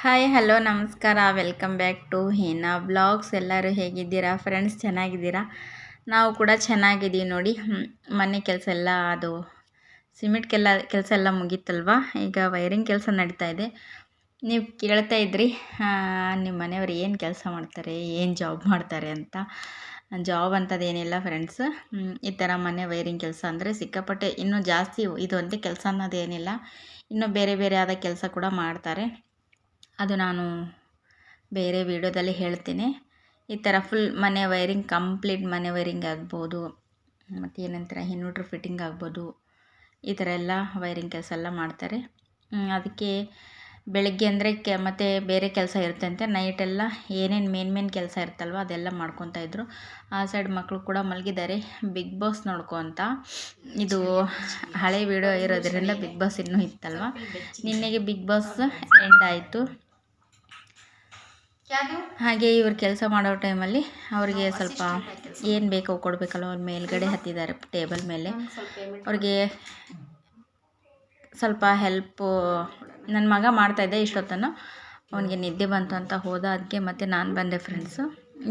Hi, hello, ನಮಸ್ಕಾರ. Welcome back to Heena blogs. ಎಲ್ಲರೂ ಹೇಗಿದ್ದೀರಾ? ಫ್ರೆಂಡ್ಸ್, ಚೆನ್ನಾಗಿದ್ದೀರಾ? ನಾವು ಕೂಡ ಚೆನ್ನಾಗಿದ್ದೀವಿ ನೋಡಿ. ಮನೆ ಕೆಲಸ ಎಲ್ಲ, ಅದು ಸಿಮೆಂಟ್ಗೆಲ್ಲ ಕೆಲಸ ಎಲ್ಲ ಮುಗೀತಲ್ವಾ? ಈಗ ವೈರಿಂಗ್ ಕೆಲಸ ನಡೀತಾ ಇದೆ. ನೀವು ಕೇಳ್ತಾ ಇದ್ರಿ ನಿಮ್ಮ ಮನೆಯವ್ರು ಏನು ಕೆಲಸ ಮಾಡ್ತಾರೆ, ಏನು ಜಾಬ್ ಮಾಡ್ತಾರೆ ಅಂತ. ಜಾಬ್ ಅಂತದೇನಿಲ್ಲ ಫ್ರೆಂಡ್ಸ್. ಈ ಥರ ಮನೆ ವೈರಿಂಗ್ ಕೆಲಸ ಅಂದರೆ ಸಿಕ್ಕಾಪಟ್ಟೆ ಇನ್ನೂ ಜಾಸ್ತಿ ಇದು ಅಂತ ಕೆಲಸ ಅನ್ನೋದೇನಿಲ್ಲ ಇನ್ನೂ ಬೇರೆ ಬೇರೆ ಆದ ಕೆಲಸ ಕೂಡ ಮಾಡ್ತಾರೆ. ಅದು ನಾನು ಬೇರೆ ವಿಡಿಯೋದಲ್ಲಿ ಹೇಳ್ತೀನಿ. ಈ ಥರ ಫುಲ್ ಮನೆ ವೈರಿಂಗ್ ಕಂಪ್ಲೀಟ್ ಮನೆ ವೈರಿಂಗ್ ಆಗ್ಬೋದು, ಮತ್ತು ಏನಂತಾರೆ ಇನ್ವರ್ಟ್ರ್ ಫಿಟ್ಟಿಂಗ್ ಆಗ್ಬೋದು, ಈ ಥರ ಎಲ್ಲ ವೈರಿಂಗ್ ಕೆಲಸ ಎಲ್ಲ ಮಾಡ್ತಾರೆ. ಅದಕ್ಕೆ ಬೆಳಗ್ಗೆ ಅಂದರೆ ಕೆ, ಮತ್ತು ಬೇರೆ ಕೆಲಸ ಇರುತ್ತಂತೆ ನೈಟೆಲ್ಲ ಏನೇನು ಮೇನ್ ಮೇನ್ ಕೆಲಸ ಇರುತ್ತಲ್ವ ಅದೆಲ್ಲ ಮಾಡ್ಕೊತಾ ಇದ್ದರು ಆ ಸೈಡ್ ಮಕ್ಕಳು ಕೂಡ ಮಲಗಿದ್ದಾರೆ. ಬಿಗ್ ಬಾಸ್ ನೋಡ್ಕೊತ ಇದು ಹಳೆ ವಿಡಿಯೋ ಇರೋದ್ರಿಂದ ಬಿಗ್ ಬಾಸ್ ಇನ್ನೂ ಇತ್ತಲ್ವ. ನಿನ್ನೆಗೆ ಬಿಗ್ ಬಾಸ್ ಎಂಡ್ ಆಯಿತು. ಹಾಗೆ ಇವ್ರು ಕೆಲಸ ಮಾಡೋ ಟೈಮಲ್ಲಿ ಅವರಿಗೆ ಸ್ವಲ್ಪ ಏನು ಬೇಕೋ ಕೊಡಬೇಕಲ್ಲ ಅವ್ರ ಮೇಲ್ಗಡೆ ಹತ್ತಿದ್ದಾರೆ ಟೇಬಲ್ ಮೇಲೆ. ಅವ್ರಿಗೆ ಸ್ವಲ್ಪ ಹೆಲ್ಪು ನನ್ನ ಮಗ ಮಾಡ್ತಾಯಿದ್ದೆ ಇಷ್ಟೊತ್ತನ್ನು ಅವನಿಗೆ ನಿದ್ದೆ ಬಂತು ಅಂತ ಹೋದ ಅದಕ್ಕೆ ಮತ್ತೆ ನಾನು ಬಂದೆ ಫ್ರೆಂಡ್ಸು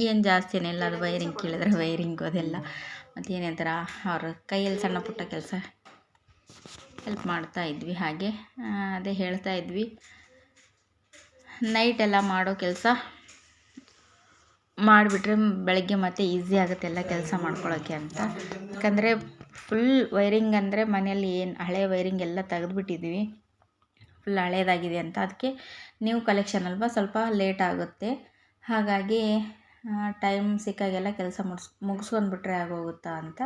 ಏನು ಜಾಸ್ತಿ ಏನಿಲ್ಲ ಅದು ವೈರಿಂಗ್ ಕೇಳಿದ್ರೆ ವೈರಿಂಗ್ ಅದೆಲ್ಲ. ಮತ್ತು ಏನಂತಾರ ಅವ್ರ ಕೈಯಲ್ಲಿ ಸಣ್ಣ ಪುಟ್ಟ ಕೆಲಸ ಹೆಲ್ಪ್ ಮಾಡ್ತಾ ಇದ್ವಿ ಹಾಗೆ. ಅದೇ ಹೇಳ್ತಾ ಇದ್ವಿ. ನೈಟ್ ಎಲ್ಲ ಮಾಡೋ ಕೆಲಸ ಮಾಡಿಬಿಟ್ರೆ ಬೆಳಗ್ಗೆ ಮತ್ತೆ ಈಸಿ ಆಗುತ್ತೆ ಎಲ್ಲ ಕೆಲಸ ಮಾಡ್ಕೊಳ್ಳೋಕ್ಕೆ ಅಂತ. ಯಾಕಂದರೆ ಫುಲ್ ವೈರಿಂಗ್ ಅಂದರೆ ಮನೆಯಲ್ಲಿ ಏನು ಹಳೆ ವೈರಿಂಗ್ ಎಲ್ಲ ತೆಗೆದುಬಿಟ್ಟಿದ್ದೀವಿ ಫುಲ್ ಹಳೇದಾಗಿದೆ ಅಂತ. ಅದಕ್ಕೆ ನ್ಯೂ ಕಲೆಕ್ಷನ್ ಅಲ್ವಾ ಸ್ವಲ್ಪ ಲೇಟ್ ಆಗುತ್ತೆ. ಹಾಗಾಗಿ ಟೈಮ್ ಸಿಕ್ಕಾಗೆಲ್ಲ ಕೆಲಸ ಮುಗಿಸ್, ಮುಗಿಸ್ಕೊಂಡ್ಬಿಟ್ರೆ ಆಗೋಗುತ್ತಾ ಅಂತ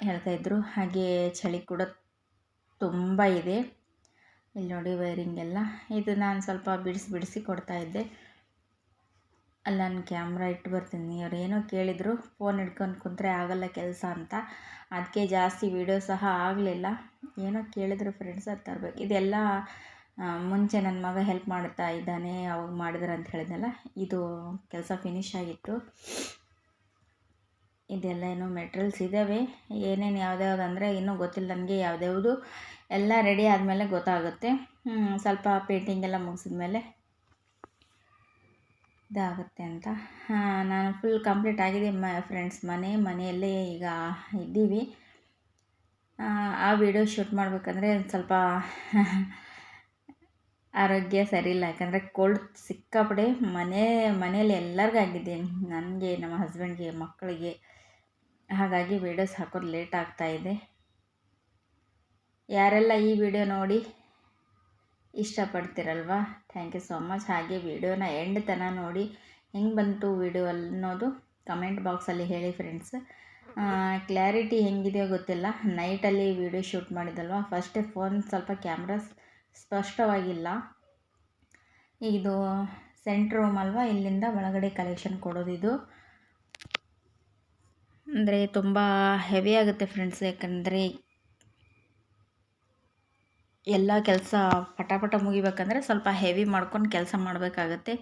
ಹೇಳ್ತಾಯಿದ್ರು ಹಾಗೆ ಚಳಿ ಕೂಡ ತುಂಬ ಇದೆ. ಇಲ್ಲಿ ನೋಡಿ ವೈರಿಂಗ್ ಎಲ್ಲ. ಇದು ನಾನು ಸ್ವಲ್ಪ ಬಿಡಿಸಿ ಬಿಡಿಸಿ ಕೊಡ್ತಾಯಿದ್ದೆ ಅಲ್ಲಿ, ನಾನು ಕ್ಯಾಮ್ರಾ ಇಟ್ಟು ಬರ್ತೀನಿ. ಅವ್ರು ಏನೋ ಕೇಳಿದರು ಫೋನ್ ಹಿಡ್ಕೊಂಡು ಕುಂತ್ರೆ ಆಗಲ್ಲ ಕೆಲಸ ಅಂತ. ಅದಕ್ಕೆ ಜಾಸ್ತಿ ವೀಡಿಯೋ ಸಹ ಆಗಲಿಲ್ಲ. ಏನೋ ಕೇಳಿದ್ರು ಫ್ರೆಂಡ್ಸ್ ಅದು ತರಬೇಕು. ಇದೆಲ್ಲ ಮುಂಚೆ ನನ್ನ ಮಗ ಹೆಲ್ಪ್ ಮಾಡ್ತಾ ಇದ್ದಾನೆ ಅವಾಗ ಮಾಡಿದ್ರು ಅಂತ ಹೇಳಿದ್ನಲ್ಲ. ಇದು ಕೆಲಸ ಫಿನಿಶ್ ಆಗಿತ್ತು. ಇದೆಲ್ಲ ಏನೋ ಮೆಟ್ರಿಯಲ್ಸ್ ಇದ್ದಾವೆ. ಏನೇನು ಯಾವ್ದ್ಯಾವ್ದು ಅಂದರೆ ಇನ್ನೂ ಗೊತ್ತಿಲ್ಲ. ನನಗೆ ಯಾವ್ದ್ಯಾವುದು ಎಲ್ಲ ರೆಡಿ ಆದಮೇಲೆ ಗೊತ್ತಾಗುತ್ತೆ. ಸ್ವಲ್ಪ ಪೇಂಟಿಂಗ್ ಎಲ್ಲ ಮುಗಿಸಿದ್ಮೇಲೆ ಇದಾಗುತ್ತೆ ಅಂತ. ನಾನು ಫುಲ್ ಕಂಪ್ಲೀಟ್ ಆಗಿದೆ ಮ ಫ್ರೆಂಡ್ಸ್ ಮನೆ. ಮನೆಯಲ್ಲೇ ಈಗ ಇದ್ದೀವಿ. ಆ, ವಿಡಿಯೋ ಶೂಟ್ ಮಾಡಬೇಕಂದ್ರೆ ಸ್ವಲ್ಪ ಆರೋಗ್ಯ ಸರಿ ಇಲ್ಲ. ಯಾಕಂದರೆ ಕೋಲ್ಡ್ ಸಿಕ್ಕಾಪಡೆ ಮನೆ ಮನೆಯಲ್ಲಿ ಎಲ್ಲರಿಗೂ ಆಗಿದೆ. ನನಗೆ ನಮ್ಮ ಹಸ್ಬೆಂಡ್ಗೆ ಮಕ್ಕಳಿಗೆ. ಹಾಗಾಗಿ ವೀಡಿಯೋಸ್ ಹಾಕೋದು ಲೇಟ್ ಆಗ್ತಾ ಇದೆ. ಯಾರೆಲ್ಲ ಈ ವಿಡಿಯೋ ನೋಡಿ ಇಷ್ಟಪಡ್ತೀರಲ್ವಾ? ಥ್ಯಾಂಕ್ ಯು ಸೋ ಮಚ್ ಹಾಗೆ ವಿಡಿಯೋನ ಎಂಡ್ ತನಕ ನೋಡಿ ಹೆಂಗೆ ಬಂತು ವಿಡಿಯೋ ಅನ್ನೋದು ಕಮೆಂಟ್ ಬಾಕ್ಸಲ್ಲಿ ಹೇಳಿ ಫ್ರೆಂಡ್ಸ್ ಕ್ಲಾರಿಟಿ ಹೆಂಗಿದೆಯೋ ಗೊತ್ತಿಲ್ಲ. ನೈಟಲ್ಲಿ ವಿಡಿಯೋ ಶೂಟ್ ಮಾಡಿದಲ್ವ? ಫಸ್ಟೇ ಫೋನ್ ಸ್ವಲ್ಪ ಕ್ಯಾಮ್ರಾ ಸ್ಪಷ್ಟವಾಗಿಲ್ಲ. ಇದು ಸೆಂಟ್ರ್ ರೂಮ್ ಅಲ್ವಾ? ಇಲ್ಲಿಂದ ಒಳಗಡೆ ಕಲೆಕ್ಷನ್ ಕೊಡೋದಿದು ಅಂದರೆ ತುಂಬ ಹೆವಿ ಆಗುತ್ತೆ ಫ್ರೆಂಡ್ಸ್ ಯಾಕಂದರೆ ಎಲ್ಲ ಕೆಲಸ ಪಟ ಪಟ ಮುಗಿಬೇಕಂದ್ರೆ ಸ್ವಲ್ಪ ಹೆವಿ ಮಾಡ್ಕೊಂಡು ಕೆಲಸ ಮಾಡಬೇಕಾಗತ್ತೆ.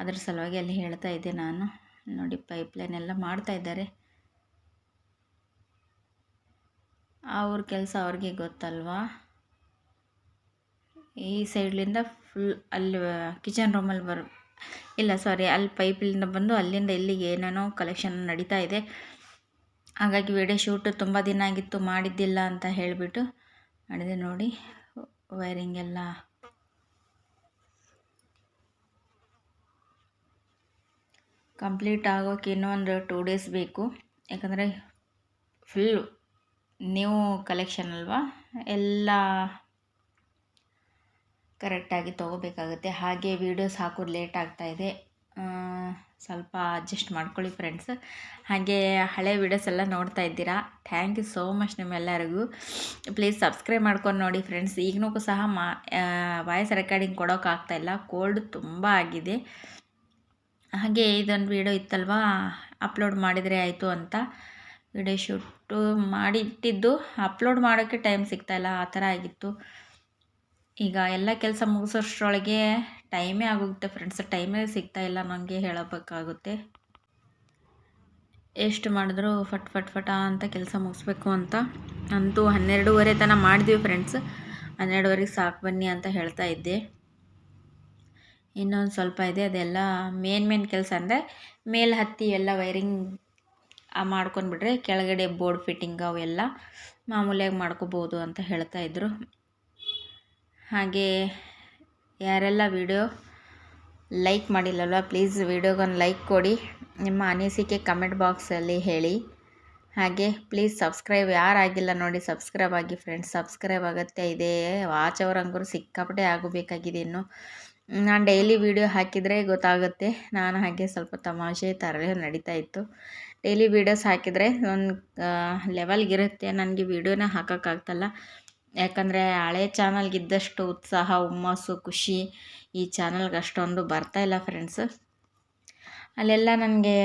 ಅದ್ರ ಸಲುವಾಗಿ ಅಲ್ಲಿ ಹೇಳ್ತಾ ಇದ್ದೆ ನಾನು. ನೋಡಿ ಪೈಪ್ಲೈನ್ ಎಲ್ಲ ಮಾಡ್ತಾ ಇದ್ದಾರೆ. ಅವ್ರ ಕೆಲಸ ಅವ್ರಿಗೆ ಗೊತ್ತಲ್ವಾ? ಈ ಸೈಡ್ಲಿಂದ ಫುಲ್ ಅಲ್ಲಿ ಕಿಚನ್ ರೂಮಲ್ಲಿ ಬರ್, ಇಲ್ಲ ಸಾರಿ ಅಲ್ಲಿ ಪೈಪ್ಲಿಂದ ಬಂದು ಅಲ್ಲಿಂದ ಇಲ್ಲಿಗೆ ಏನೇನೋ ಕಲೆಕ್ಷನ್ ನಡೀತಾ ಇದೆ. ಹಾಗಾಗಿ ವಿಡಿಯೋ ಶೂಟ್ ತುಂಬ ದಿನ ಆಗಿತ್ತು, ಮಾಡಿದ್ದಿಲ್ಲ ಅಂತ ಹೇಳಿಬಿಟ್ಟು ಮಾಡಿದೆ ನೋಡಿ. ವೈರಿಂಗ್ ಎಲ್ಲ ಕಂಪ್ಲೀಟ್ ಆಗೋಕೆ ಇನ್ನೊಂದು ಟೂ ಡೇಸ್ ಬೇಕು. ಯಾಕಂದರೆ ಫುಲ್ ನ್ಯೂ ಕಲೆಕ್ಷನ್ ಅಲ್ವಾ? ಎಲ್ಲ ಕರೆಕ್ಟಾಗಿ ತೊಗೋಬೇಕಾಗುತ್ತೆ. ಹಾಗೆ ವೀಡಿಯೋಸ್ ಹಾಕೋದು ಲೇಟ್ ಆಗ್ತಾಯಿದೆ ಸ್ವಲ್ಪ ಅಡ್ಜಸ್ಟ್ ಮಾಡ್ಕೊಳ್ಳಿ ಫ್ರೆಂಡ್ಸ್. ಹಾಗೆ ಹಳೆ ವೀಡಿಯೋಸ್ ಎಲ್ಲ ನೋಡ್ತಾ ಇದ್ದೀರಾ? ಥ್ಯಾಂಕ್ ಯು ಸೋ ಮಚ್ ನಿಮ್ಮೆಲ್ಲರಿಗೂ. ಪ್ಲೀಸ್ ಸಬ್ಸ್ಕ್ರೈಬ್ ಮಾಡ್ಕೊಂಡು ನೋಡಿ ಫ್ರೆಂಡ್ಸ್. ಈಗನೂ ಸಹ ಮಾ ವಾಯ್ಸ್ ರೆಕಾರ್ಡಿಂಗ್ ಕೊಡೋಕ್ಕಾಗ್ತಾಯಿಲ್ಲ ಕೋಲ್ಡ್ ತುಂಬ ಆಗಿದೆ. ಹಾಗೆ ಇದೊಂದು ವೀಡಿಯೋ ಇತ್ತಲ್ವಾ? ಅಪ್ಲೋಡ್ ಮಾಡಿದರೆ ಆಯಿತು ಅಂತ. ವಿಡಿಯೋ ಶೂಟು ಮಾಡಿಟ್ಟಿದ್ದು. ಅಪ್ಲೋಡ್ ಮಾಡೋಕ್ಕೆ ಟೈಮ್ ಸಿಗ್ತಾಯಿಲ್ಲ ಆ ಥರ ಆಗಿತ್ತು. ಈಗ ಎಲ್ಲ ಕೆಲಸ ಮುಗಿಸೋಷ್ಟ್ರೊಳಗೆ ಟೈಮೇ ಆಗೋಗುತ್ತೆ ಫ್ರೆಂಡ್ಸ್. ಟೈಮೇ ಸಿಗ್ತಾ ಇಲ್ಲ ನನಗೆ ಹೇಳಬೇಕಾಗುತ್ತೆ. ಎಷ್ಟು ಮಾಡಿದ್ರು ಫಟ್ ಫಟ್ ಫಟ ಅಂತ ಕೆಲಸ ಮುಗಿಸ್ಬೇಕು ಅಂತ. ಅಂತೂ ಹನ್ನೆರಡೂವರೆ ತನಕ ಮಾಡಿದ್ವಿ ಫ್ರೆಂಡ್ಸ್. ಹನ್ನೆರಡುವರೆಗೆ ಸಾಕು ಬನ್ನಿ ಅಂತ ಹೇಳ್ತಾ ಇದ್ದೆ. ಇನ್ನೊಂದು ಸ್ವಲ್ಪ ಇದೆ. ಅದೆಲ್ಲ ಮೇನ್ ಮೇನ್ ಕೆಲಸ ಅಂದರೆ ಮೇಲೆ ಹತ್ತಿ ಎಲ್ಲ ವೈರಿಂಗ್ ಮಾಡ್ಕೊಂಡ್ಬಿಟ್ರೆ ಕೆಳಗಡೆ ಬೋರ್ಡ್ ಫಿಟ್ಟಿಂಗ್ ಅವೆಲ್ಲ ಮಾಮೂಲಿಯಾಗಿ ಮಾಡ್ಕೋಬೋದು ಅಂತ ಹೇಳ್ತಾ ಇದ್ದರು ಹಾಗೆ ಯಾರೆಲ್ಲ ವಿಡಿಯೋ ಲೈಕ್ ಮಾಡಿಲ್ಲಲ್ವ ಪ್ಲೀಸ್ ವಿಡಿಯೋಗೊಂದು ಲೈಕ್ ಕೊಡಿ. ನಿಮ್ಮ ಅನಿಸಿಕೆ ಕಮೆಂಟ್ ಬಾಕ್ಸಲ್ಲಿ ಹೇಳಿ. ಹಾಗೆ ಪ್ಲೀಸ್ ಸಬ್ಸ್ಕ್ರೈಬ್ ಯಾರಾಗಿಲ್ಲ ನೋಡಿ ಸಬ್ಸ್ಕ್ರೈಬ್ ಆಗಿ ಫ್ರೆಂಡ್ಸ್ ಸಬ್ಸ್ಕ್ರೈಬ್ ಆಗುತ್ತೆ. ಇದೇ ವಾಚ್ ಅವರ್ ಹಂಗರು ಸಿಕ್ಕಾಪಟ್ಟೆ ಆಗಬೇಕಾಗಿದೆ ಇನ್ನು. ನಾನು ಡೈಲಿ ವೀಡಿಯೋ ಹಾಕಿದರೆ ಗೊತ್ತಾಗುತ್ತೆ. ನಾನು ಹಾಗೆ ಸ್ವಲ್ಪ ತಮಾಷೆ ಥರ ನಡೀತಾ ಇತ್ತು. ಡೈಲಿ ವೀಡಿಯೋಸ್ ಹಾಕಿದರೆ ಒಂದು ಲೆವೆಲ್ಗಿರುತ್ತೆ ನನಗೆ ವೀಡಿಯೋನ ಹಾಕೋಕ್ಕಾಗ್ತಲ್ಲ. ಯಾಕಂದರೆ ಹಳೆ ಚಾನಲ್ಗಿದ್ದಷ್ಟು ಉತ್ಸಾಹ, ಹುಮ್ಮಸ್ಸು, ಖುಷಿ ಈ ಚಾನಲ್ಗೆ ಅಷ್ಟೊಂದು ಬರ್ತಾ ಇಲ್ಲ ಫ್ರೆಂಡ್ಸ್ ಅಲ್ಲೆಲ್ಲ ನನಗೆ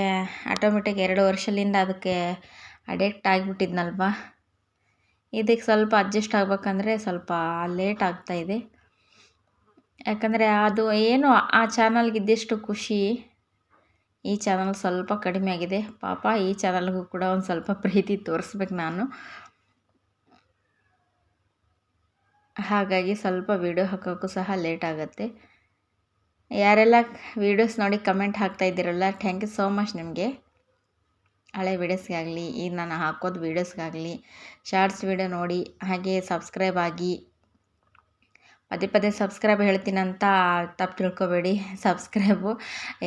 ಆಟೋಮೆಟಿಕ್ ಎರಡು ವರ್ಷದಿಂದ ಅದಕ್ಕೆ ಅಡಿಕ್ಟ್ ಆಗಿಬಿಟ್ಟಿದ್ನಲ್ವ? ಇದಕ್ಕೆ ಸ್ವಲ್ಪ ಅಡ್ಜಸ್ಟ್ ಆಗಬೇಕಂದ್ರೆ ಸ್ವಲ್ಪ ಲೇಟ್ ಆಗ್ತಾಯಿದೆ ಯಾಕಂದರೆ ಅದು ಏನು ಆ ಚಾನಲ್ಗಿದ್ದಷ್ಟು ಖುಷಿ ಈ ಚಾನಲ್ ಸ್ವಲ್ಪ ಕಡಿಮೆ ಆಗಿದೆ. ಪಾಪ ಈ ಚಾನಲ್ಗೂ ಕೂಡ ಒಂದು ಸ್ವಲ್ಪ ಪ್ರೀತಿ ತೋರಿಸ್ಬೇಕು ನಾನು. ಹಾಗಾಗಿ ಸ್ವಲ್ಪ ವೀಡಿಯೋ ಹಾಕೋಕ್ಕೂ ಸಹ ಲೇಟ್ ಆಗುತ್ತೆ. ಯಾರೆಲ್ಲ ವೀಡಿಯೋಸ್ ನೋಡಿ ಕಮೆಂಟ್ ಹಾಕ್ತಾ ಇದ್ದೀರಲ್ಲ ಥ್ಯಾಂಕ್ ಯು ಸೋ ಮಚ್ ನಿಮಗೆ. ಹಳೆ ವೀಡಿಯೋಸ್ಗಾಗಲಿ ಈಗ ನಾನು ಹಾಕೋದು ವೀಡಿಯೋಸ್ಗಾಗಲಿ ಶಾರ್ಟ್ಸ್ ವೀಡಿಯೋ ನೋಡಿ ಹಾಗೆ ಸಬ್ಸ್ಕ್ರೈಬ್ ಆಗಿ, ಪದೇ ಪದೇ ಸಬ್ಸ್ಕ್ರೈಬ್ ಹೇಳ್ತೀನಂತ ತಪ್ಪು ತಿಳ್ಕೊಬೇಡಿ. ಸಬ್ಸ್ಕ್ರೈಬು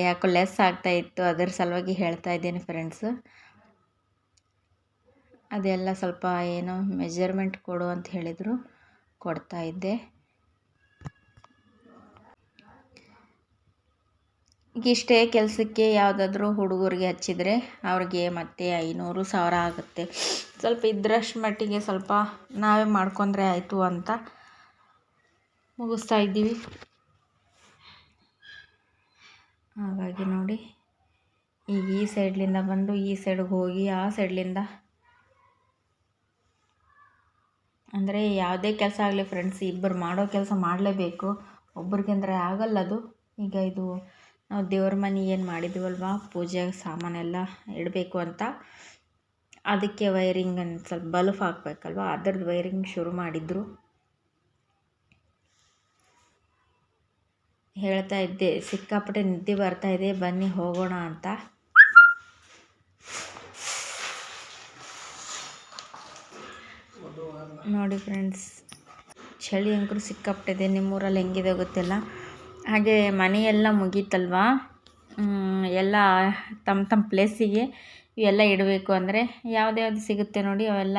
ಯಾಕೋ ಲೆಸ್ ಆಗ್ತಾಯಿತ್ತು ಅದರ ಸಲುವಾಗಿ ಹೇಳ್ತಾ ಇದ್ದೀನಿ ಫ್ರೆಂಡ್ಸು ಅದೆಲ್ಲ ಸ್ವಲ್ಪ ಏನೋ ಮೆಜರ್ಮೆಂಟ್ ಕೊಡು ಅಂತ ಹೇಳಿದರು. ಕೊಡ್ತಾ ಇದ್ದೆ. ಇಷ್ಟೇ ಕೆಲಸಕ್ಕೆ ಯಾವುದಾದ್ರೂ ಹುಡುಗರಿಗೆ ಹಚ್ಚಿದರೆ ಅವ್ರಿಗೆ ಮತ್ತೆ ಐನೂರು ಸಾವಿರ ಆಗುತ್ತೆ. ಸ್ವಲ್ಪ ಇದ್ದರಷ್ಟು ಮಟ್ಟಿಗೆ ಸ್ವಲ್ಪ ನಾವೇ ಮಾಡ್ಕೊಂಡ್ರೆ ಆಯಿತು ಅಂತ ಮುಗಿಸ್ತಾ ಇದ್ದೀವಿ. ಹಾಗಾಗಿ ನೋಡಿ, ಈಗ ಈ ಸೈಡ್ಲಿಂದ ಬಂದು ಈ ಸೈಡ್ಗೆ ಹೋಗಿ ಆ ಸೈಡ್ಲಿಂದ ಅಂದರೆ ಯಾವುದೇ ಕೆಲಸ ಆಗಲಿ ಫ್ರೆಂಡ್ಸ್ ಇಬ್ಬರು ಮಾಡೋ ಕೆಲಸ ಮಾಡಲೇಬೇಕು. ಒಬ್ರಿಗೆ ಅಂದರೆ ಆಗಲ್ಲ ಅದು. ಈಗ ಇದು ನಾವು ದೇವ್ರ ಮನೆ ಏನು ಮಾಡಿದ್ದೀವಲ್ವ ಪೂಜೆ ಸಾಮಾನೆಲ್ಲ ಇಡಬೇಕು ಅಂತ. ಅದಕ್ಕೆ ವೈರಿಂಗ್ ಸ್ವಲ್ಪ ಬಲ್ಫ್ ಹಾಕಬೇಕಲ್ವ? ಅದ್ರದ್ದು ವೈರಿಂಗ್ ಶುರು ಮಾಡಿದ್ರು. ಹೇಳ್ತಾ ಇದ್ದೆ, ಸಿಕ್ಕಾಪಟ್ಟೆ ನಿದ್ದೆ ಬರ್ತಾ ಇದೆ, ಬನ್ನಿ ಹೋಗೋಣ ಅಂತ. ನೋಡಿ ಫ್ರೆಂಡ್ಸ್ ಚಳಿ ಅಂಕರು ಸಿಕ್ಕಾಪಟ್ಟಿದೆ. ನಿಮ್ಮೂರಲ್ಲಿ ಹೆಂಗಿದೆ ಗೊತ್ತಿಲ್ಲ. ಹಾಗೆ ಮನೆಯೆಲ್ಲ ಮುಗೀತಲ್ವಾ? ಎಲ್ಲ ತಮ್ಮ ತಮ್ಮ ಪ್ಲೇಸಿಗೆ ಇವೆಲ್ಲ ಇಡಬೇಕು ಅಂದರೆ ಯಾವ್ದು ಸಿಗುತ್ತೆ ನೋಡಿ ಅವೆಲ್ಲ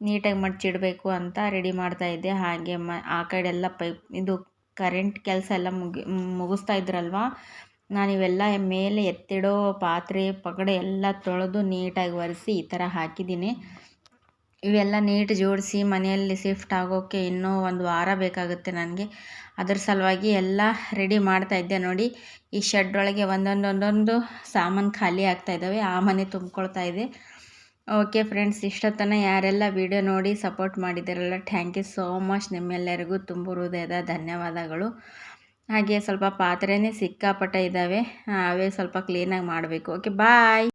ನೀಟಾಗಿ ಮಡ್ಚಿಡಬೇಕು ಅಂತ ರೆಡಿ ಮಾಡ್ತಾಯಿದ್ದೆ ಹಾಗೆ ಮ, ಆ ಕಡೆ ಎಲ್ಲ ಪೈಪ್ ಇದು ಕರೆಂಟ್ ಕೆಲಸ ಎಲ್ಲ ಮುಗಿ, ಮುಗಿಸ್ತಾ ಇದ್ರಲ್ವ? ನಾನು ಇವೆಲ್ಲ ಮೇಲೆ ಎತ್ತಿಡೋ ಪಾತ್ರೆ, ಪಗಡೆ ಎಲ್ಲ ತೊಳೆದು ನೀಟಾಗಿ ಒರೆಸಿ ಈ ಥರ ಹಾಕಿದ್ದೀನಿ. ಇವೆಲ್ಲ ನೀಟ್ ಜೋಡಿಸಿ ಮನೆಯಲ್ಲಿ ಶಿಫ್ಟ್ ಆಗೋಕ್ಕೆ ಇನ್ನೂ ಒಂದು ವಾರ ಬೇಕಾಗುತ್ತೆ ನನಗೆ. ಅದ್ರ ಸಲುವಾಗಿ ಎಲ್ಲ ರೆಡಿ ಮಾಡ್ತಾ ಇದ್ದೆ ನೋಡಿ. ಈ ಶೆಡ್ ಒಳಗೆ ಒಂದೊಂದೊಂದೊಂದು ಒಂದೊಂದು ಸಾಮಾನು ಖಾಲಿ ಆಗ್ತಾ ಇದ್ದಾವೆ. ಆ ಮನೆ ತುಂಬ್ಕೊಳ್ತಾ ಇದೆ. ಓಕೆ ಫ್ರೆಂಡ್ಸ್ ಇಷ್ಟೊತ್ತನ ಯಾರೆಲ್ಲ ವಿಡಿಯೋ ನೋಡಿ ಸಪೋರ್ಟ್ ಮಾಡಿದ್ದೀರಲ್ಲ ಥ್ಯಾಂಕ್ ಯು ಸೋ ಮಚ್ ನಿಮ್ಮೆಲ್ಲರಿಗೂ ತುಂಬ ಹೃದಯದ ಧನ್ಯವಾದಗಳು. ಹಾಗೆ ಸ್ವಲ್ಪ ಪಾತ್ರೆನೇ ಸಿಕ್ಕಾಪಟ್ಟೆ ಇದ್ದಾವೆ. ಅವೇ ಸ್ವಲ್ಪ ಕ್ಲೀನಾಗಿ ಮಾಡಬೇಕು. Okay bye